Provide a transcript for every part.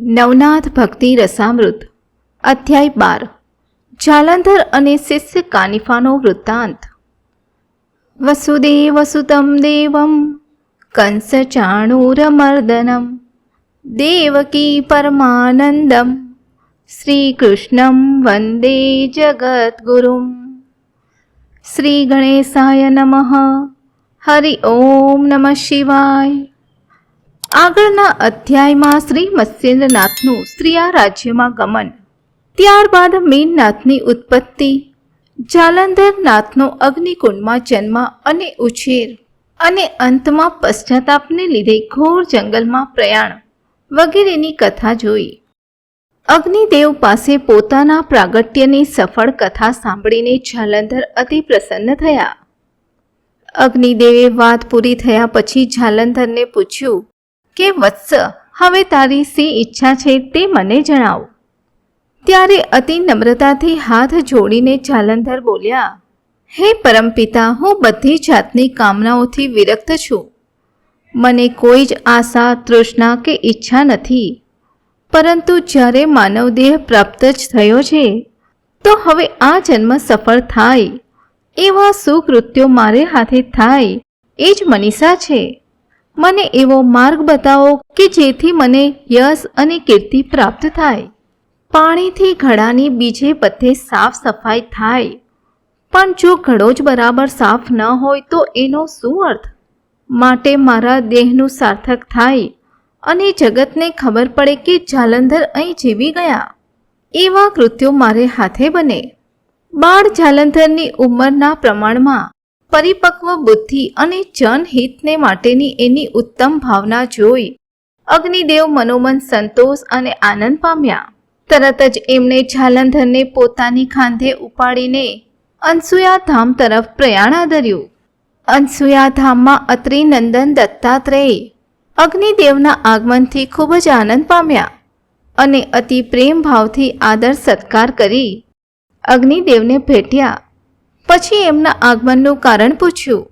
નવનાથ ભક્તિ રસામૃત, અધ્યાય બાર, જાલંધર અને શિષ્ય કાનિફાનો વૃત્તાંત. વસુદેવ સુતમ દેવમ, કંસ ચાણૂરમર્દનમ દેવકી પરમાનંદમ, શ્રી કૃષ્ણમ વંદે જગદ્ગુરુમ. શ્રી ગણેશાય નમઃ, હરિ ઓમ નમઃ શિવાય. આગળના અધ્યાયમાં શ્રી મત્સ્યેન્દ્રનાથનું સ્ત્રીયા રાજ્યમાં ગમન. ત્યારબાદ મીનનાથની ઉત્પત્તિ. જાલંધરનાથનો અગ્નિકુંડમાં જન્મ અને ઉછેર. અને અંતમાં પશ્ચાતાપને લીધે ઘોર જંગલમાં પ્રયાણ. વગેરેની કથા જોઈ. અગ્નિદેવ પાસે પોતાના પ્રાગટ્યની સફળ કથા સાંભળીને જાલંધર અતિ પ્રસન્ન થયા. અગ્નિદેવે વાત પૂરી થયા પછી જાલંધરને પૂછ્યું કે વત્સ, હવે તારી શી ઈચ્છા છે તે મને જણાવ. ત્યારે અતિ નમ્રતાથી હાથ જોડીને જાલંધર બોલ્યા, હે પરમપિતા, હું બધી જાતની કામનાઓથી વિરક્ત છું. મને કોઈ જ આશા, તૃષ્ણા કે ઈચ્છા નથી. પરંતુ જ્યારે માનવદેહ પ્રાપ્ત જ થયો છે, તો હવે આ જન્મ સફળ થાય. એવા સુકૃત્યો મારે હાથે થાય. એ જ મનીષા છે. મને એવો માર્ગ બતાવો કે જેથી મને યશ અને કીર્તિ પ્રાપ્ત થાય. પાણીથી ઘડાની બીજે પથ્થે સાફ સફાઈ થાય. પણ જો ઘડો જ બરાબર સાફ ન હોય તો એનો શું અર્થ? માટે મારા દેહનું સાર્થક થાય અને જગતને ખબર પડે કે જાલંધર અહીં જીવી ગયા. એવા કૃત્યો મારે હાથે બને. બાળ જાલંધરની ઉંમરના પ્રમાણમાં પરિપક્વ બુદ્ધિ અને જનહિતને માટેની એની ઉત્તમ ભાવના જોઈ. અગ્નિદેવ મનોમન સંતોષ અને આનંદ પામ્યા. તરત જ એમણે જાલંધરને પોતાની ખાંધે ઉપાડીને અનસુયા ધામ તરફ પ્રયાણ આદર્યું. અનસુયા ધામમાં અત્રિ નંદન દત્તાત્રેય અગ્નિદેવના આગમનથી ખૂબ જ આનંદ પામ્યા અને અતિ પ્રેમ ભાવથી આદર સત્કાર કરી. અગ્નિદેવને ભેટ્યા. પછી એમના આગમનનું કારણ પૂછ્યું.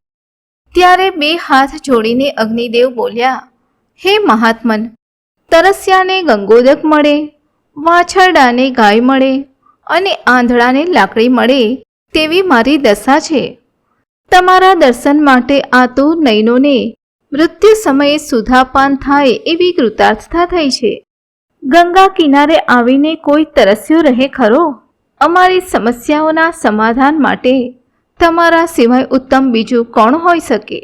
ત્યારે બે હાથ જોડીને અગ્નિદેવ બોલ્યા, હે મહાત્મન, તરસ્યાને ગંગોદક મળે, વાછરડાને ગાય મળે અને આંધળાને લાકડી મળે તેવી મારી દશા છે. તમારા દર્શન માટે આ તો નૈનોને મૃત્યુ સમયે સુધાપાન થાય એવી કૃતાર્થતા થઈ છે. ગંગા કિનારે આવીને કોઈ તરસ્યો રહે ખરો? અમારી સમસ્યાઓના સમાધાન માટે તમારા સિવાય ઉત્તમ બીજું કોણ હોઈ શકે?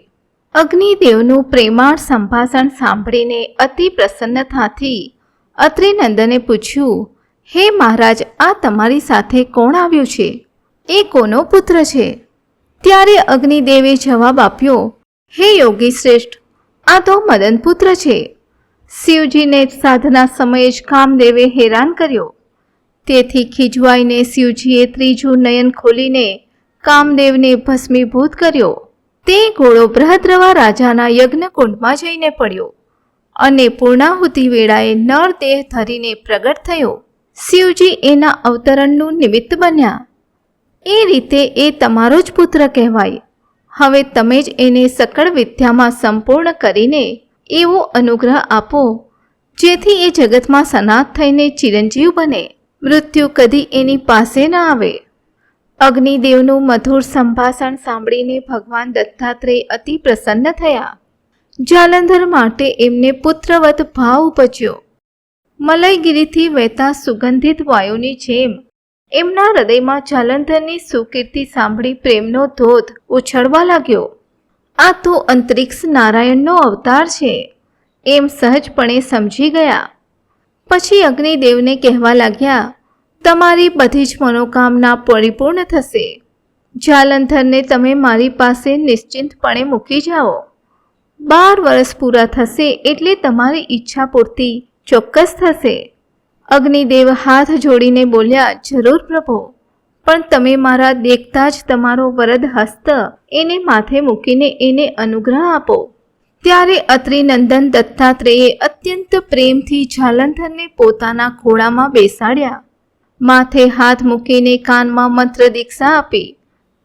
અગ્નિદેવનું પ્રેમાળ સંભાષણ સાંભળીને અતિ પ્રસન્નતાથી અત્રિનંદને પૂછ્યું, હે મહારાજ, આ તમારી સાથે કોણ આવ્યું છે? એ કોનો પુત્ર છે? ત્યારે અગ્નિદેવે જવાબ આપ્યો, હે યોગી શ્રેષ્ઠ આ તો મદન પુત્ર છે. શિવજીને સાધના સમયે જ કામદેવે હેરાન કર્યો. તેથી ખીજવાઈને શિવજીએ ત્રીજું નયન ખોલીને કામદેવને ભસ્મીભૂત કર્યો. તે ઘોડો બૃહદ્રવા રાજાના યજ્ઞકુંડમાં જઈને પડ્યો અને પૂર્ણાહુતિ વેળાએ નરદેહ ધરીને પ્રગટ થયો. શિવજી એના અવતરણનું નિમિત્ત બન્યા. એ રીતે એ તમારો જ પુત્ર કહેવાય. હવે તમે જ એને સકળ વિદ્યામાં સંપૂર્ણ કરીને એવો અનુગ્રહ આપો, જેથી એ જગતમાં સનાત થઈને ચિરંજીવ બને. મૃત્યુ કદી એની પાસે ન આવે. અગ્નિદેવનું મધુર સંભાષણ સાંભળીને ભગવાન દત્તાત્રેય અતિ પ્રસન્ન થયા. જાલંધર માટે એમને પુત્રવત ભાવ ઉપજ્યો. મલયગીરીથી વહેતા સુગંધિત વાયુની જેમ એમના હૃદયમાં જાલંધરની સુકીર્તિ સાંભળી પ્રેમનો ધોધ ઉછળવા લાગ્યો. આ તો અંતરિક્ષ નારાયણનો અવતાર છે. એમ સહજપણે સમજી ગયા. પછી અગ્નિદેવને કહેવા લાગ્યા, તમારી બધી જ મનોકામના પરિપૂર્ણ થશે. જાલંધરને તમે મારી પાસે નિશ્ચિંતપણે મૂકી જાઓ. બાર વર્ષ પૂરા થશે એટલે તમારી ઈચ્છા પૂર્તિ ચોક્કસ થશે. અગ્નિદેવ હાથ જોડીને બોલ્યા, જરૂર પ્રભુ, પણ તમે મારા દેખતા જ તમારો વરદ હસ્ત એને માથે મૂકીને એને અનુગ્રહ આપો. ત્યારે અત્રિનંદન દત્તાત્રેયે અત્યંત પ્રેમથી જાલંધરને પોતાના ખોળામાં બેસાડ્યા. માથે હાથ મૂકીને કાનમાં મંત્ર દીક્ષા આપી.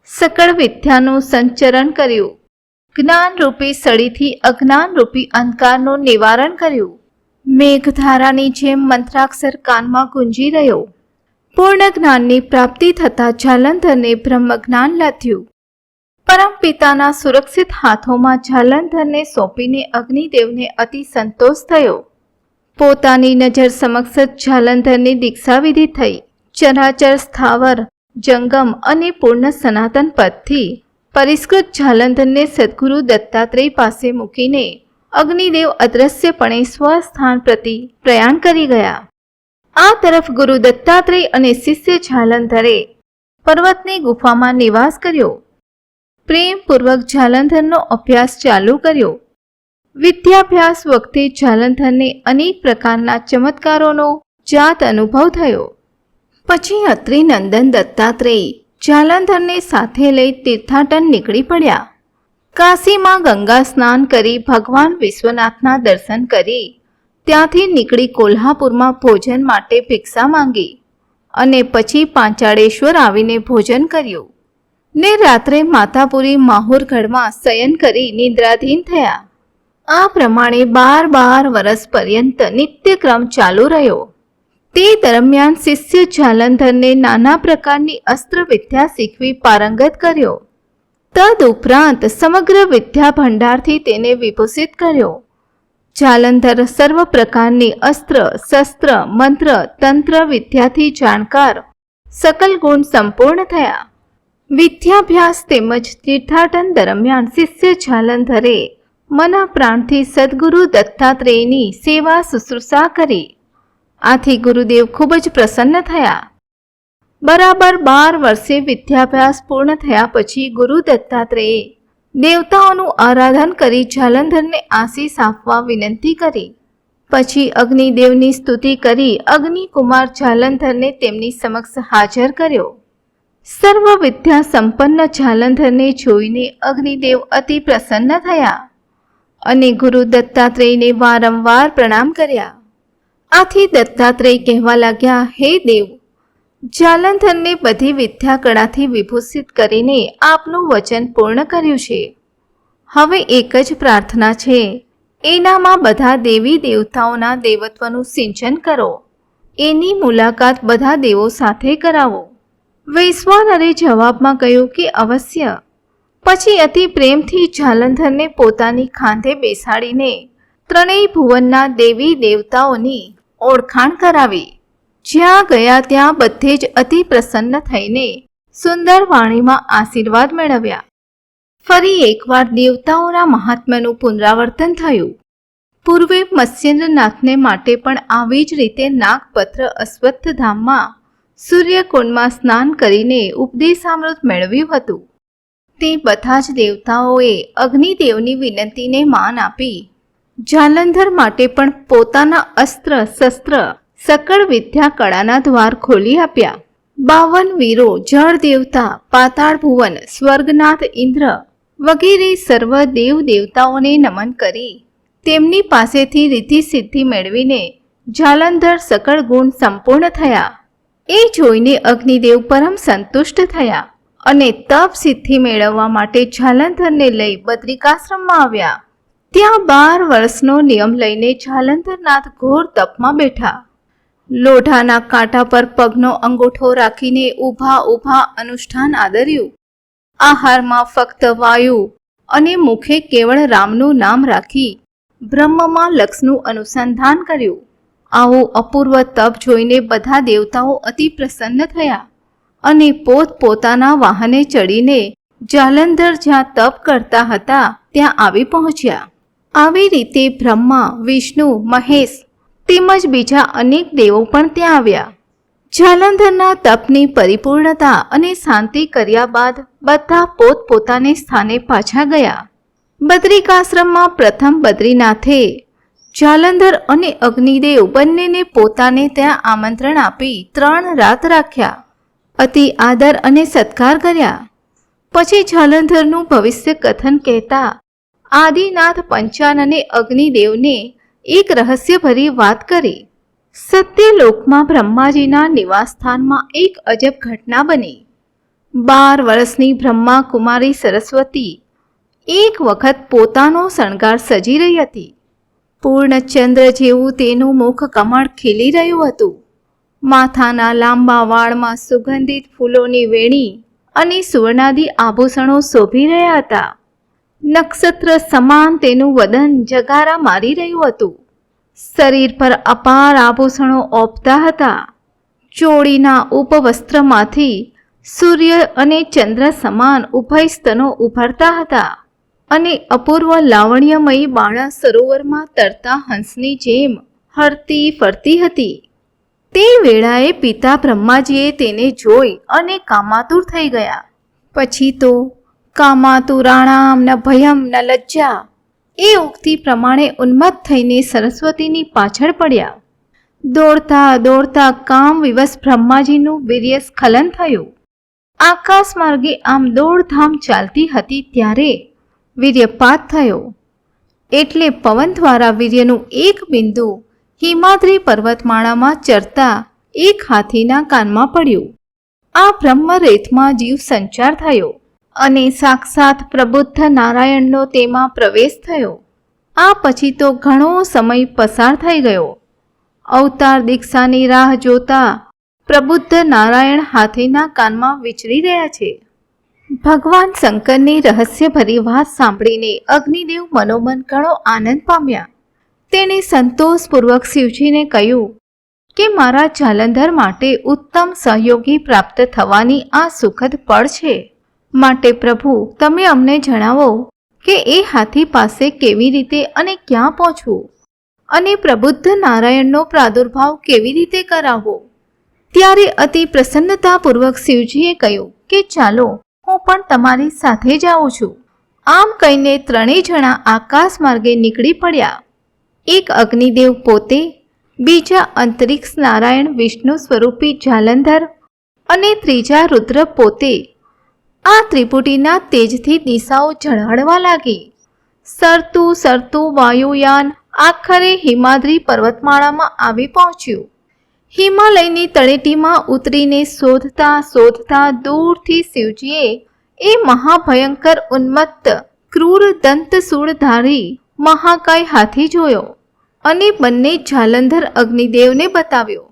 સકળ વિદ્યાનું સંચરણ કર્યું. જ્ઞાનરૂપી સળીથી અજ્ઞાનરૂપી અંધકારનું નિવારણ કર્યું. મેઘધારાની જેમ મંત્રાક્ષર કાનમાં ગુંજી રહ્યો. પૂર્ણ જ્ઞાનની પ્રાપ્તિ થતાં જાલંધરને બ્રહ્મ જ્ઞાન લાથ્યું પરમ પિતાના સુરક્ષિત હાથોમાં જાલંધરને સોંપીને અગ્નિદેવને અતિ સંતોષ થયો. પોતાની નજર સમક્ષ જાલંધરની દીક્ષાવિધિ થઈ. ચરાચર સ્થાવર, જંગમ અને પૂર્ણ સનાતન પદથી પરિષ્કૃત જાલંધરને સદગુરુ દત્તાત્રેય પાસે મૂકીને અગ્નિદેવ અદ્રશ્યપણે સ્વસ્થાન પ્રતિ પ્રયાણ કરી ગયા. આ તરફ ગુરુ દત્તાત્રેય અને શિષ્ય જાલંધરે પર્વતની ગુફામાં નિવાસ કર્યો. પ્રેમપૂર્વક જાલંધરનો અભ્યાસ ચાલુ કર્યો. વિદ્યાભ્યાસ વખતે જાલંધરને અનેક પ્રકારના ચમત્કારોનો જાત અનુભવ થયો. પછી અત્રિ નંદન દત્તાત્રેય જાલંધરને સાથે લઈ તીર્થાટન નીકળી પડ્યા. કાશીમાં ગંગા સ્નાન કરી ભગવાન વિશ્વનાથના દર્શન કરી. ત્યાંથી નીકળી કોલ્હાપુરમાં ભોજન માટે ભિક્ષા માંગી અને પછી પાંચાળેશ્વર આવીને ભોજન કર્યું. ને રાત્રે માતાપુરી માહુરગઢમાં શયન કરી નિદ્રાધીન થયા. આ પ્રમાણે બાર બાર વર્ષ પર્યંત નિત્યક્રમ ચાલુ રહ્યો. તે દરમિયાન શિષ્ય જાલંધરને નાના પ્રકારની અસ્ત્ર વિદ્યા શીખવી પારંગત કર્યો. તદ ઉપરાંત સમગ્ર વિદ્યા ભંડારથી તેને વિભૂષિત કર્યો. જાલંધર સર્વ પ્રકારની અસ્ત્ર, શસ્ત્ર, મંત્ર, તંત્ર વિદ્યાથી જાણકાર, સકલ ગુણ સંપૂર્ણ થયા. વિદ્યાભ્યાસ તેમજ તીર્થાટન દરમિયાન શિષ્ય જાલંધરે મના પ્રાણથી સદગુરુ દત્તાત્રેયની સેવા શુશ્રૂષા કરી. આથી ગુરુદેવ ખૂબ જ પ્રસન્ન થયા. બરાબર બાર વર્ષે વિદ્યાભ્યાસ પૂર્ણ થયા પછી ગુરુ દત્તાત્રેયે દેવતાઓનું આરાધન કરી જાલંધરને આશીષ આપવા વિનંતી કરી. પછી અગ્નિદેવની સ્તુતિ કરી અગ્નિકુમાર જાલંધરને તેમની સમક્ષ હાજર કર્યો. સર્વ વિદ્યા સંપન્ન જાલંધરને જોઈને અગ્નિદેવ અતિ પ્રસન્ન થયા અને ગુરુ દત્તાત્રેયને વારંવાર પ્રણામ કર્યા. આથી દત્તાત્રેય કહેવા લાગ્યા, હે દેવ, જાલંધરને બધી વિદ્યા કળાથી વિભૂષિત કરીને આપનું વચન પૂર્ણ કર્યું છે. હવે એક જ પ્રાર્થના છે, એનામાં બધા દેવી દેવતાઓના દેવત્વનું સિંચન કરો. એની મુલાકાત બધા દેવો સાથે કરાવો. વૈશ્વાનરે જવાબમાં કહ્યું કે, અવશ્ય. પછી અતિ પ્રેમથી જાલંધરને પોતાની ખાંધે બેસાડીને ત્રણેય ભુવનના દેવી દેવતાઓની ઓળખાણ કરાવી. જ્યાં ગયા ત્યાં બધે જ અતિ પ્રસન્ન થઈને સુંદર વાણીમાં આશીર્વાદ મેળવ્યા. ફરી એકવાર દેવતાઓના મહાત્મ્યનું પુનરાવર્તન થયું. પૂર્વે મત્સ્યેન્દ્રનાથને માટે પણ આવી જ રીતે નાગપત્ર અશ્વત્થધામમાં સૂર્યકુંડમાં સ્નાન કરીને ઉપદેશામૃત મેળવ્યું હતું. તે બધા જ દેવતાઓએ અગ્નિદેવની વિનંતીને માન આપી. જાલંધર માટે પણ પોતાના અસ્ત્ર, શસ્ત્ર, સકળ વિદ્યા કળાના દ્વાર ખોલી આપ્યા. બાવન વીરો, જળ દેવતા, પાતાળ ભુવન, સ્વર્ગનાથ ઇન્દ્ર વગેરે સર્વ દેવ દેવતાઓને નમન કરી. તેમની પાસેથી રીતિ સિદ્ધિ મેળવીને જાલંધર સકળ ગુણ સંપૂર્ણ થયા. એ જોઈને અગ્નિદેવ પરમ સંતુષ્ટ થયા અને તપ સિદ્ધિ મેળવવા માટે જાલંધરને લઈ બદ્રિકાશ્રમમાં આવ્યા. ત્યાં બાર વર્ષનો નિયમ લઈને જાલંધરનાથ ઘોર તપમાં બેઠા. લોઢાના કાંટા પર પગનો અંગૂઠો રાખીને ઊભા ઊભા અનુષ્ઠાન આદર્યું. આહારમાં ફક્ત વાયુ અને મુખે કેવળ રામનું નામ રાખી બ્રહ્મમાં લક્ષનું અનુસંધાન કર્યું. આવું અપૂર્વ તપ જોઈને બધા દેવતાઓ અતિ પ્રસન્ન થયા અને પોત પોતાના વાહને ચડીને જાલંધર જ્યાં તપ કરતા હતા ત્યાં આવી પહોંચ્યા. આવી રીતે બ્રહ્મા, વિષ્ણુ, મહેશ તેમજ બીજા અનેક દેવો પણ ત્યાં આવ્યા. જાલંધરના તપની પરિપૂર્ણતા અને શાંતિ કર્યા બાદ બધા પોતપોતાને સ્થાને પાછા ગયા. બદ્રિકાશ્રમમાં પ્રથમ બદ્રીનાથે જાલંધર અને અગ્નિદેવ બંનેને પોતાને ત્યાં આમંત્રણ આપી ત્રણ રાત રાખ્યા. અતિ આદર અને સત્કાર કર્યા. પછી જાલંધરનું ભવિષ્ય કથન કહેતા આદિનાથ પંચાન અને અગ્નિદેવને એક રહસ્યભરી વાત કરી. સત્યલોકમાં બ્રહ્માજીના નિવાસસ્થાનમાં એક અજબ ઘટના બની. બાર વર્ષની બ્રહ્મા કુમારી સરસ્વતી એક વખત પોતાનો શણગાર સજી રહી હતી. પૂર્ણચંદ્ર જેવું તેનું મુખ કમળ ખીલી રહ્યું હતું. માથાના લાંબા વાળમાં સુગંધિત ફૂલોની વેણી અને સુવર્ણાદી આભૂષણો શોભી રહ્યા હતા. નક્ષત્ર સમાન તેનું વદન જગારા મારી રહ્યું હતું. શરીર પર અપાર આભૂષણો ઓપતા હતા. ચોળીના ઉપવસ્ત્રમાંથી સૂર્ય અને ચંદ્ર સમાન ઉભય સ્તનો ઉભરતા હતા. અને અપૂર્વ લાવણ્યમયી બાણા સરોવરમાં તરતા હંસની જેમ હરતી ફરતી હતી. તે વેળાએ પિતા બ્રહ્માજીએ તેને જોઈ અને કામાતુર થઈ ગયા. પછી તો કામાતુરાણામ ન ભયમ ન લજ્જા. એ ઉક્તિ પ્રમાણે ઉન્મત્ત થઈને સરસ્વતીની પાછળ પડ્યા. દોડતા દોડતા કામ વિવશ બ્રહ્માજીનું વીર્ય સ્ખલન થયું. આકાશ માર્ગે આમ દોડધામ ચાલતી હતી ત્યારે વીર્યપાત થયો. એટલે પવન દ્વારા વીર્યનું એક બિંદુ હિમાદ્રી પર્વતમાળામાં ચરતા એક હાથીના કાનમાં પડ્યું. આ બ્રહ્મરેથમાં જીવ સંચાર થયો અને સાક્ષાત પ્રબુદ્ધ નારાયણનો તેમાં પ્રવેશ થયો. આ પછી તો ઘણો સમય પસાર થઈ ગયો. અવતાર દીક્ષાની રાહ જોતા પ્રબુદ્ધ નારાયણ હાથીના કાનમાં વિચરી રહ્યા છે. ભગવાન શંકરની રહસ્યભરી વાત સાંભળીને અગ્નિદેવ મનોમન ઘણો આનંદ પામ્યા. તેણે સંતોષપૂર્વક શિવજીને કહ્યું કે મારા જાલંધર માટે ઉત્તમ સહયોગી પ્રાપ્ત થવાની આ સુખદ પળ છે. માટે પ્રભુ, તમે અમને જણાવો કે એ હાથી પાસે કેવી રીતે અને ક્યાં પહોંચવું? અને પ્રબુદ્ધ નારાયણનો પ્રાદુર્ભાવ કેવી રીતે કરાવવો? ત્યારે અતિ પ્રસન્નતાપૂર્વક શિવજીએ કહ્યું કે ચાલો હું પણ તમારી સાથે જ આવું છું. આમ કહીને ત્રણેય જણા આકાશ માર્ગે નીકળી પડ્યા. એક અગ્નિદેવ પોતે, બીજા અંતરિક્ષ નારાયણ વિષ્ણુ સ્વરૂપી જાલંધર અને ત્રીજા રુદ્ર પોતે. આ ત્રિપુટીના તેજથી દિશાઓ ઝળહળવા લાગી. સરતું સરતું વાયુયાન આખરે હિમાદ્રી પર્વતમાળામાં આવી પહોંચ્યું. હિમાલયની તળેટીમાં ઉતરીને શોધતા શોધતા દૂરથી શિવજીએ એ મહાભયંકર ઉન્મત્ત, ક્રૂર દંતસૂળધારી મહાકાય હાથી જોયો અને બંને જાલંધર અગ્નિદેવને બતાવ્યો.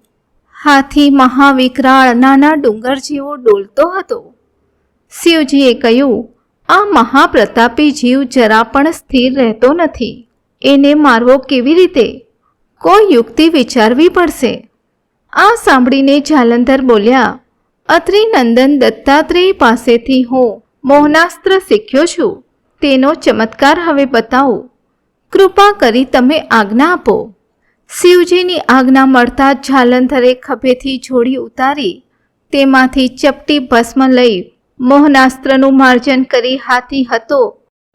હાથી મહાવિકરાળ નાના ડુંગર જેવો ડોલતો હતો. શિવજીએ કહ્યું, આ મહાપ્રતાપી જીવ જરા પણ સ્થિર રહેતો નથી. એને મારવો કેવી રીતે? કોઈ યુક્તિ વિચારવી પડશે. આ સાંભળીને જાલંધર બોલ્યા અત્રિનંદન દત્તાત્રેય પાસેથી હું મોહનાસ્ત્ર શીખ્યો છું. તેનો ચમત્કાર હવે બતાવો. કૃપા કરી તમે આજ્ઞા આપો. શિવજીની આજ્ઞા મળતા જાલંધરે ખભેથી જોડી ઉતારી, તેમાંથી ચપટી ભસ્મ લઈ મોહનાસ્ત્રનું માર્જન કરી હાથી હતો.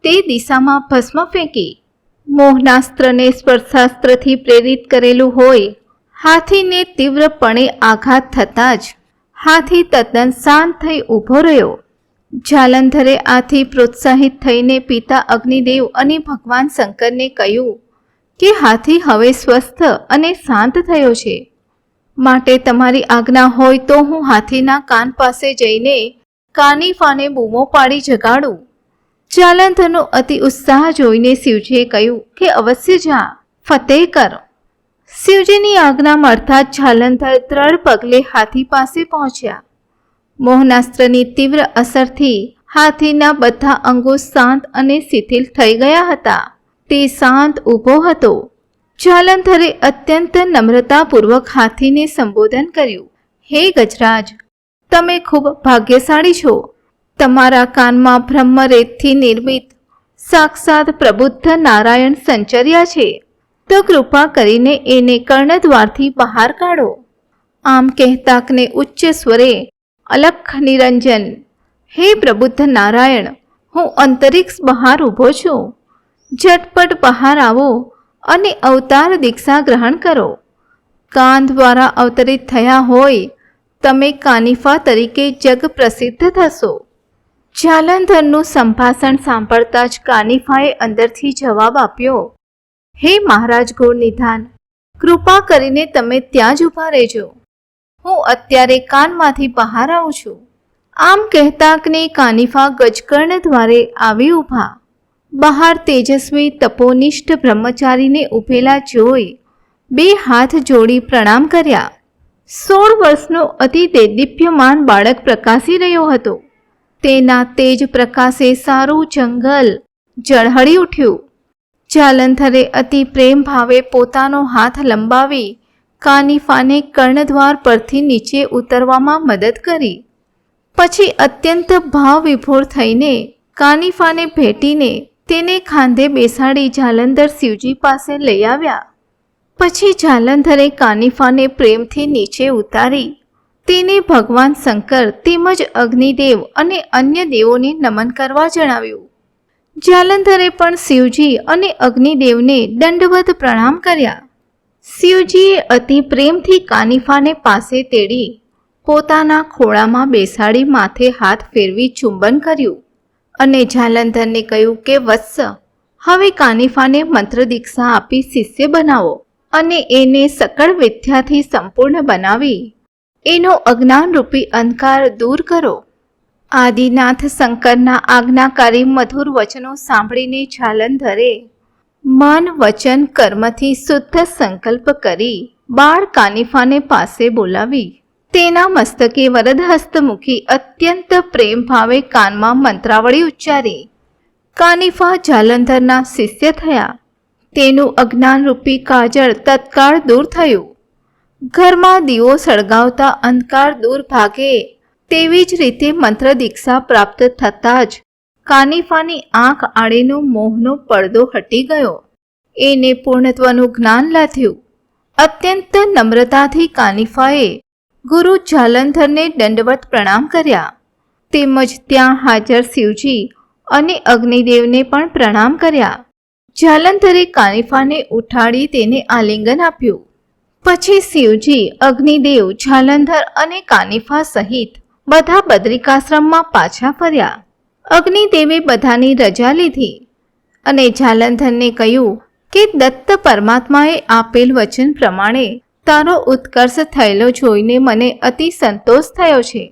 તે દિશામાં ભસ્મ ફેંકી, મોહનાસ્ત્રને સ્પર્શાસ્ત્રથી પ્રેરિત કરેલું હોય હાથીને તીવ્રપણે આઘાત થતાં જ હાથી તદ્દન શાંત થઈ ઊભો રહ્યો. જાલંધરે આથી પ્રોત્સાહિત થઈને પિતા અગ્નિદેવ અને ભગવાન શંકરને કહ્યું કે હાથી હવે સ્વસ્થ અને શાંત થયો છે. માટે તમારી આજ્ઞા હોય તો હું હાથીના કાન પાસે જઈને કાની ફાને બૂમો પાડી જગાડું. જાલંધરનો અતિ ઉત્સાહ જોઈને શિવજીએ કહ્યું કે અવશ્ય જા, ફતેહ કર. શિવજીની આજ્ઞા મળતા જ જાલંધર ત્રણ પગલે હાથી પાસે પહોંચ્યા. મોહનાસ્ત્રની તીવ્ર અસરથી હાથીના બધા અંગો શાંત અને શિથિલ થઈ ગયા હતા. તે શાંત ઊભો હતો. જાલંધરે અત્યંત નમ્રતાપૂર્વક હાથીને સંબોધન કર્યું, હે ગજરાજ, તમે ખૂબ ભાગ્યશાળી છો. તમારા કાનમાં બ્રહ્મરેતથી નિર્મિત સાક્ષાત પ્રબુદ્ધ નારાયણ સંચર્યા છે. તો કૃપા કરીને એને કર્ણદ્વારથી બહાર કાઢો. આમ કહેતાકને ઉચ્ચ સ્વરે અલખ નિરંજન, હે પ્રબુદ્ધ નારાયણ, હું અંતરિક્ષ બહાર ઊભો છું. ઝટપટ બહાર આવો અને અવતાર દીક્ષા ગ્રહણ કરો. કાન દ્વારા અવતરિત થયા હોય, તમે કાનિફા તરીકે જગ પ્રસિદ્ધ થશો. જાલંધરનું સંભાષણ સાંભળતા જ કાનિફાએ અંદરથી જવાબ આપ્યો હે મહારાજ ગુણ નિધાન, કૃપા કરીને તમે ત્યાં જ ઊભા રહેજો. હું અત્યારે કાનમાંથી બહાર આવું છું. આમ કહેતાકને કાનિફા ગજકર્ણ દ્વારે આવી ઊભા. બહાર તેજસ્વી તપોનિષ્ઠ બ્રહ્મચારીને ઊભેલા જોઈ બે હાથ જોડી પ્રણામ કર્યા. સોળ વર્ષનો અતિ દેદીપ્યમાન બાળક પ્રકાશી રહ્યો હતો. તેના તેજ પ્રકાશે સારું જંગલ ઝળહળી ઉઠ્યું. જાલંધરે અતિ પ્રેમ ભાવે પોતાનો હાથ લંબાવી કાનિફાને કર્ણદ્વાર પરથી નીચે ઉતરવામાં મદદ કરી. પછી અત્યંત ભાવ વિભોર થઈને કાનિફાને ભેટીને તેને ખાંધે બેસાડી જાલંધર શિવજી પાસે લઈ આવ્યા. પછી જાલંધરે કાનિફાને પ્રેમથી નીચે ઉતારી. તેને ભગવાન શંકર તેમજ અગ્નિદેવ અને અન્ય દેવોને નમન કરવા જણાવ્યું. જાલંધરે પણ શિવજી અને અગ્નિદેવને દંડવત પ્રણામ કર્યા. શિવજીએ અતિ પ્રેમથી કાનિફાને પાસે તેડી પોતાના ખોળામાં બેસાડી માથે હાથ ફેરવી ચુંબન કર્યું અને જાલંધરને કહ્યું કે, વત્સ, હવે કાનિફાને મંત્ર દીક્ષા આપી શિષ્ય બનાવો અને એને સકળ વિદ્યાથી સંપૂર્ણ બનાવી. એનો અજ્ઞાનરૂપી અંધકાર દૂર કરો. આદિનાથ શંકરના આજ્ઞાકારી મધુર વચનો સાંભળીને જાલંધરે મન વચન કર્મથી શુદ્ધ સંકલ્પ કરી બાળ કાનિફાને પાસે બોલાવી. તેના મસ્તકે વરદહસ્ત મૂકી અત્યંત પ્રેમ ભાવે કાનમાં મંત્રાવળી ઉચ્ચારી. કાનિફા જાલંધરના શિષ્ય થયા. તેનું અજ્ઞાનરૂપી કાજળ તત્કાળ દૂર થયું. ઘરમાં દીવો સળગાવતા અંધકાર દૂર ભાગે. તેવી જ રીતે મંત્ર દીક્ષા પ્રાપ્ત થતાં જ કાનિફાની આંખ આડેનો મોહનો પડદો હટી ગયો. એને પૂર્ણત્વનું જ્ઞાન લાથ્યું અત્યંત નમ્રતાથી કાનિફાએ ગુરુ જાલંધરને દંડવત પ્રણામ કર્યા. તેમજ ત્યાં હાજર શિવજી અને અગ્નિદેવને પણ પ્રણામ કર્યા. જાલંધરે કાનિફાને ઉઠાડી તેને આલિંગન આપ્યું. પછી શિવજી, અગ્નિદેવ, જાલંધર અને કાનિફા સહિત બધા બદ્રિકાશ્રમમાં પાછા ફર્યા. અગ્નિદેવે બધાની રજા લીધી અને જાલંધરને કહ્યું કે દત્ત પરમાત્માએ આપેલ વચન પ્રમાણે તારો ઉત્કર્ષ થયેલો જોઈને મને અતિ સંતોષ થયો છે.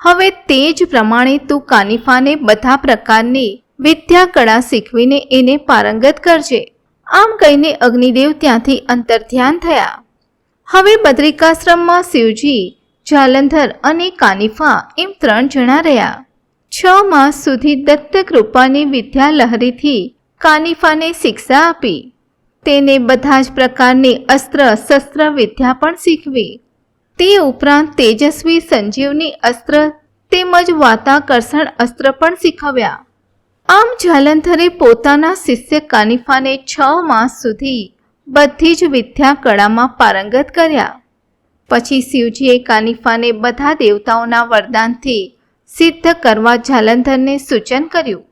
હવે તે જ પ્રમાણે તું કાનિફાને બધા પ્રકારની વિદ્યા કળા શીખવીને એને પારંગત કરજે. આમ કહીને અગ્નિદેવ ત્યાંથી અંતર્ધ્યાન થયા. હવે બદ્રિકાશ્રમમાં શિવજી જાલંધર અને કાનિફા એમ ત્રણ જણા રહ્યા. છ માસ સુધી દત્તકૃપાની વિદ્યા લહરીથી કાનિફાને શિક્ષા આપી. તેને બધા જ પ્રકારની અસ્ત્ર શસ્ત્ર વિદ્યા પણ શીખવી. તે ઉપરાંત તેજસ્વી સંજીવની અસ્ત્ર તેમજ વાતાકર્ષણ અસ્ત્ર પણ શીખવ્યા. આમ જાલંધરે પોતાના શિષ્ય કાનિફાને છ માસ સુધી બધી જ વિદ્યા કળામાં પારંગત કર્યા. પછી શિવજીએ કાનિફાને બધા દેવતાઓના વરદાનથી સિદ્ધ કરવા જાલંધરને સૂચન કર્યું.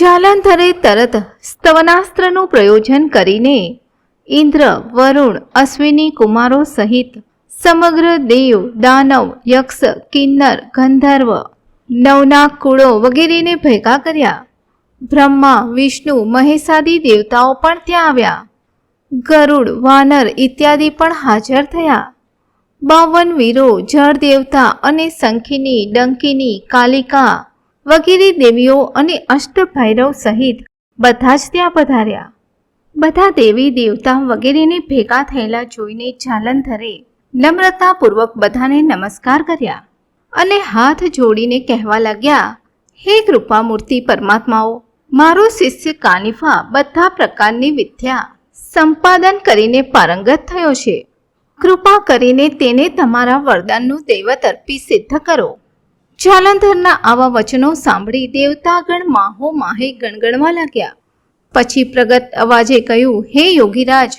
જાલંધરે તરત સ્તવનાસ્ત્રનું પ્રયોજન કરીને ઇન્દ્ર, વરુણ, અશ્વિની કુમારો સહિત સમગ્ર દેવ, દાનવ, યક્ષ, કિન્નર, ગંધર્વ, નવના કુળો વગેરેને ભેગા કર્યા. બ્રહ્મા, વિષ્ણુ મહેશાદી દેવતાઓ પણ ત્યાં આવ્યા. ગરુડ, વાનર ઇત્યાદિ પણ હાજર થયા. બાવન વીરો, જળ દેવતા અને શંખીની, ડંકીની, કાલિકા વગેરે દેવીઓ અને અષ્ટભૈરવ સહિત બધા જ ત્યાં પધાર્યા. બધા દેવી દેવતા વગેરેને ભેગા થયેલા જોઈને જાલંધરે નમ્રતાપૂર્વક બધાને નમસ્કાર કર્યા અને હાથ જોડીને કહેવા લાગ્યા, હે કૃપામૂર્તિ પરમાત્માઓ, મારો શિષ્ય કાનિફા બધા પ્રકારની વિદ્યા સંપાદન કરીને પારંગત થયો છે. કૃપા કરીને તેને તમારા વરદાનનું દૈવત અર્પી સિદ્ધ કરો. જાલંધરના આવા વચનો સાંભળી દેવતાગણ માહો માહે ગણગણવા લાગ્યા. પછી પ્રગટ અવાજે કહ્યું, હે યોગીરાજ,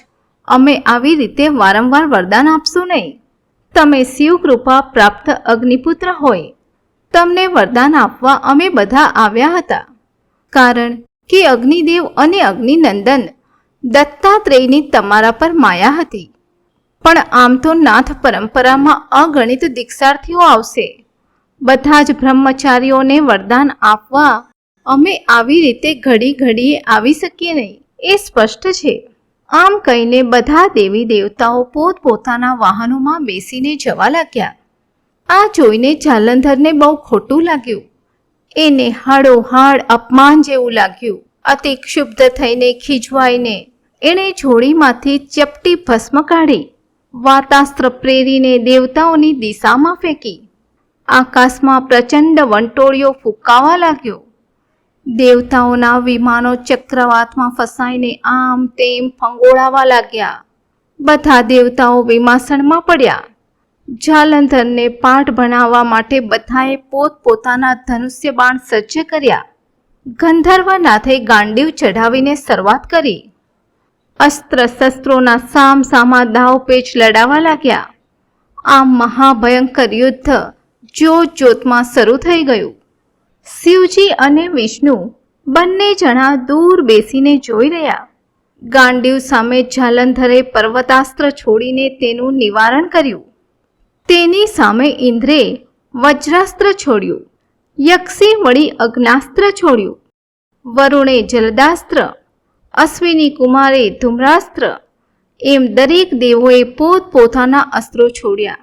અમે આવી રીતે વારંવાર વરદાન આપશું નહીં. તમે શિવ કૃપા પ્રાપ્ત અગ્નિપુત્ર હોય. તમને વરદાન આપવા અમે બધા આવ્યા હતા. કારણ કે અગ્નિદેવ અને અગ્નિનંદન દત્તાત્રેયની તમારા પર માયા હતી. પણ આમ તો નાથ પરંપરામાં અગણિત દીક્ષાર્થીઓ આવશે. બધા જ બ્રહ્મચારીઓને વરદાન આપવા અમે આવી રીતે ઘડી ઘડીએ આવી શકીએ નહીં, એ સ્પષ્ટ છે. આમ કહીને બધા દેવી દેવતાઓ પોતપોતાના વાહનોમાં બેસીને જવા લાગ્યા. આ જોઈને જાલંધરને બહુ ખોટું લાગ્યું. એને હાડોહાડ અપમાન જેવું લાગ્યું અતિ ક્ષુબ્ધ થઈને ખીજવાઈને. એણે જોડીમાંથી ચપટી ભસ્મ કાઢી. વાતાસ્ત્ર પ્રેરીને દેવતાઓની દિશામાં ફેંકી. આકાશમાં પ્રચંડ વંટોળિયો ફૂંકાવા લાગ્યો. દેવતાઓના વિમાનો ચક્રવાતમાં ફસાઈને આમ તેમ ફંગોળાવા લાગ્યા. બધા દેવતાઓ વિમાસણમાં પડ્યા. જાલંધરને પાઠ ભણાવવા માટે બધાએ પોતપોતાના ધનુષ્ય બાણ સજ્જ કર્યા. ગંધર્વનાથે ગાંડીવ ચઢાવીને શરૂઆત કરી. અસ્ત્ર શસ્ત્રોના સામ સામા દાવ પેચ લડાવા લાગ્યા. આ મહાભયંકર યુદ્ધ જોત જોતમાં શરૂ થઈ ગયું. શિવજી અને વિષ્ણુ બંને જણા દૂર બેસીને જોઈ રહ્યા. ગાંડીવ સામે જાલંધરે પર્વતાસ્ત્ર છોડીને તેનું નિવારણ કર્યું. તેની સામે ઇન્દ્રે વજ્રાસ્ત્ર છોડ્યું. યક્ષી વળી અગ્નાસ્ત્ર છોડ્યું. વરુણે જલદાસ્ત્ર અશ્વિની કુમારે ધૂમ્રાસ્ત્ર એમ દરેક દેવોએ પોતપોતાના અસ્ત્રો છોડ્યા.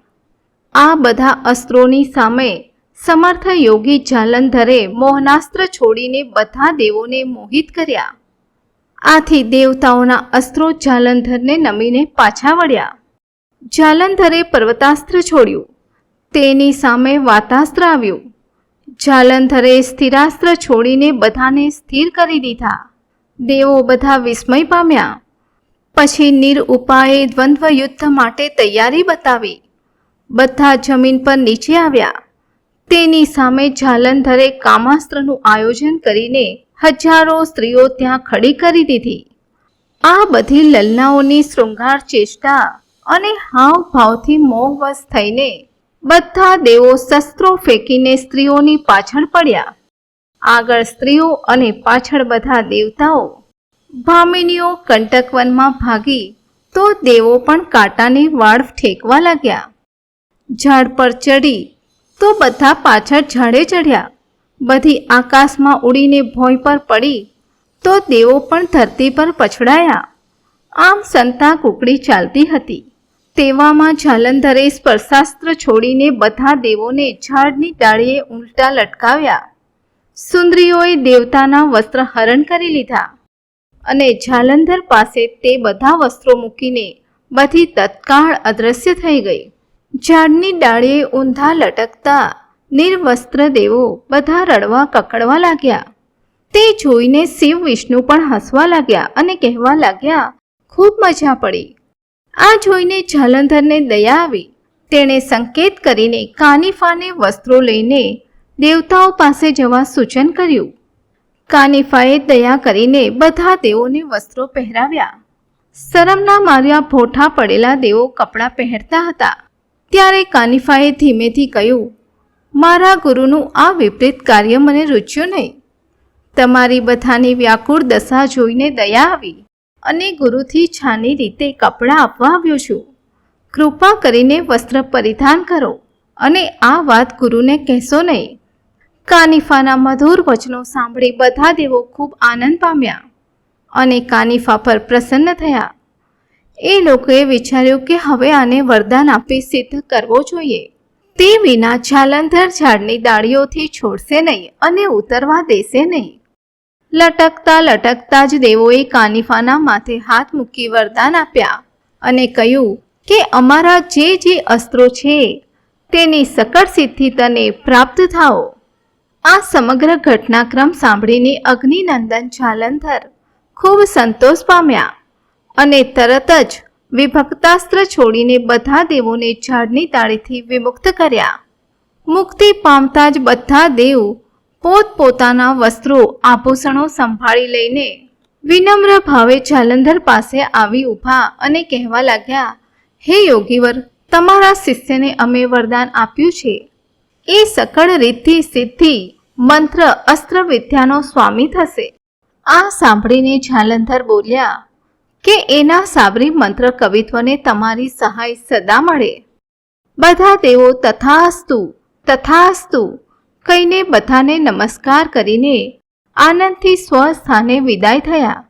આ બધા અસ્ત્રોની સામે સમર્થ યોગી જાલંધરે મોહનાસ્ત્ર છોડીને બધા દેવોને મોહિત કર્યા. આથી દેવતાઓના અસ્ત્રો જાલંધરને નમીને પાછા વળ્યા. જાલંધરે પર્વતાસ્ત્ર છોડ્યું. તેની સામે વાતાસ્ત્ર આવ્યું. જાલંધરે સ્થિરાસ્ત્ર છોડીને બધાને સ્થિર કરી દીધા. દેવો બધા વિસ્મય પામ્યા. પછી નિર ઉપાયે દ્વંદ્વ યુદ્ધ માટે તૈયારી બતાવી. બધા જમીન પર નીચે આવ્યા. તેની સામે જાલંધરે કામાસ્ત્રનું આયોજન કરીને હજારો સ્ત્રીઓ ત્યાં ખડી કરી દીધી. આ બધી લલનાઓની શૃંગાર ચેષ્ટા અને હાવભાવથી મોહવશ થઈને બધા દેવો શસ્ત્રો ફેંકીને સ્ત્રીઓની પાછળ પડ્યા. આગળ સ્ત્રીઓ અને પાછળ બધા દેવતાઓ ભામિનીઓ કંટકવનમાં ભાગી તો દેવો પણ કાંટાની વાળ ઠેકવા લાગ્યા. ઝાડ પર ચડી તો બધા પાછળ ઝાડે ચડ્યા બધી આકાશમાં ઉડીને ભોંય પર પડી તો દેવો પણ ધરતી પર પછડાયા. આમ સંતા કુકડી ચાલતી હતી. તેવામાં જાલંધરે સ્પર્શાસ્ત્ર છોડીને બધા દેવોને ઝાડની ડાળીએ ઉલટા લટકાવ્યા. સુંદરીઓએ દેવતાના વસ્ત્ર હરણ કરી લીધા અને જાલંધર પાસે તે બધા વસ્ત્રો મૂકીને બધી તત્કાળ અદ્રશ્ય થઈ ગઈ. ઝાડની ડાળીએ ઊંધા લટકતા નિર્વસ્ત્ર દેવો બધા રડવા કકડવા લાગ્યા. તે જોઈને શિવ વિષ્ણુ પણ હસવા લાગ્યા અને કહેવા લાગ્યા, ખૂબ મજા પડી. આ જોઈને જાલંધરને દયા આવી. તેણે સંકેત કરીને કાનિફાને વસ્ત્રો લઈને દેવતાઓ પાસે જવા સૂચન કર્યું. કાનિફાએ દયા કરીને બધા દેવોને વસ્ત્રો પહેરાવ્યા. શરમના માર્યા ભોઠા પડેલા દેવો કપડાં પહેરતા હતા. ત્યારે કાનિફાએ ધીમેથી કહ્યું, મારા ગુરુનું આ વિપરીત કાર્ય મને રૂચ્યું નહીં. તમારી બધાની વ્યાકુળ દશા જોઈને દયા આવી અને ગુરુથી છાની રીતે કપડાં આપવા આવ્યો છું. કૃપા કરીને વસ્ત્ર પરિધાન કરો અને આ વાત ગુરુને કહેશો નહીં. કાનિફાના મધુર વચનો સાંભળી બધા દેવો ખૂબ આનંદ પામ્યા અને કાનિફા પર પ્રસન્ન થયા. એ લોકોએ વિચાર્યું કે હવે આને વરદાન આપી સિદ્ધ કરવો જોઈએ. તે વિના જાલંધર ઝાડની ડાળીઓથી છોડશે નહીં અને ઉતરવા દેશે નહીં. લટકતા લટકતા જ દેવોએ કાનિફાના માથે હાથ મૂકી વરદાન આપ્યા અને કહ્યું કે અમારા જે જે અસ્ત્રો છે તેની સકળ સિદ્ધિ તને પ્રાપ્ત થાઓ. આ સમગ્ર ઘટનાક્રમ સાંભળીને અગ્નિનંદન જાલંધર ખૂબ સંતોષ પામ્યા અને તરત જ વિભક્તાસ્ત્ર છોડીને બધા દેવોને ઝાડની તાળીથી વિમુક્ત કર્યા. મુક્તિ પામતા જ બધા દેવ પોતપોતાના વસ્ત્રો, આભૂષણો સંભાળી લઈને વિનમ્ર ભાવે જાલંધર પાસે આવી ઊભા અને કહેવા લાગ્યા, હે યોગીવર, તમારા શિષ્યને અમે વરદાન આપ્યું છે. એ સકળ રીતિ સિદ્ધિ મંત્ર અસ્ત્ર વિદ્યાનો સ્વામી થશે. આ સાંભળીને જાલંધર બોલ્યા, કે એના સાબરી મંત્ર કવિત્વને તમારી સહાય સદા મળે. બધા તેઓ તથાસ્તુ તથાસ્તુ, કહીને બધાને નમસ્કાર કરીને આનંદથી સ્વસ્થાને વિદાય થયા.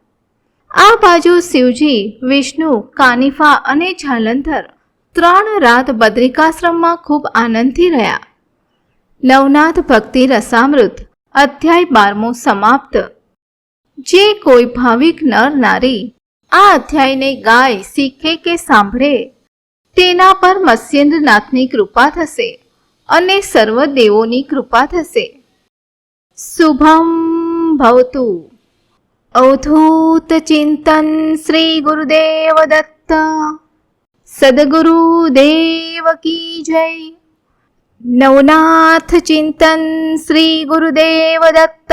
આ બાજુ શિવજી, વિષ્ણુ, કાનિફા અને જાલંધર ત્રણ રાત બદ્રિકાશ્રમમાં ખૂબ આનંદથી રહ્યા. નવનાથ ભક્તિ રસામૃત, અધ્યાય બારમો સમાપ્ત. જે કોઈ ભાવિક નર નારી આ અધ્યાયને ગાય, શીખે કે સાંભળે, તેના પર મત્સ્યેન્દ્રનાથની કૃપા થશે અને સર્વ દેવોની કૃપા થશે. શુભમ ભવતુ. અવધૂત ચિંતન શ્રી ગુરુદેવ દત્ત. સદગુરુ દેવ કી જય. નવનાથ ચિંતન શ્રી ગુરુદેવ દત્ત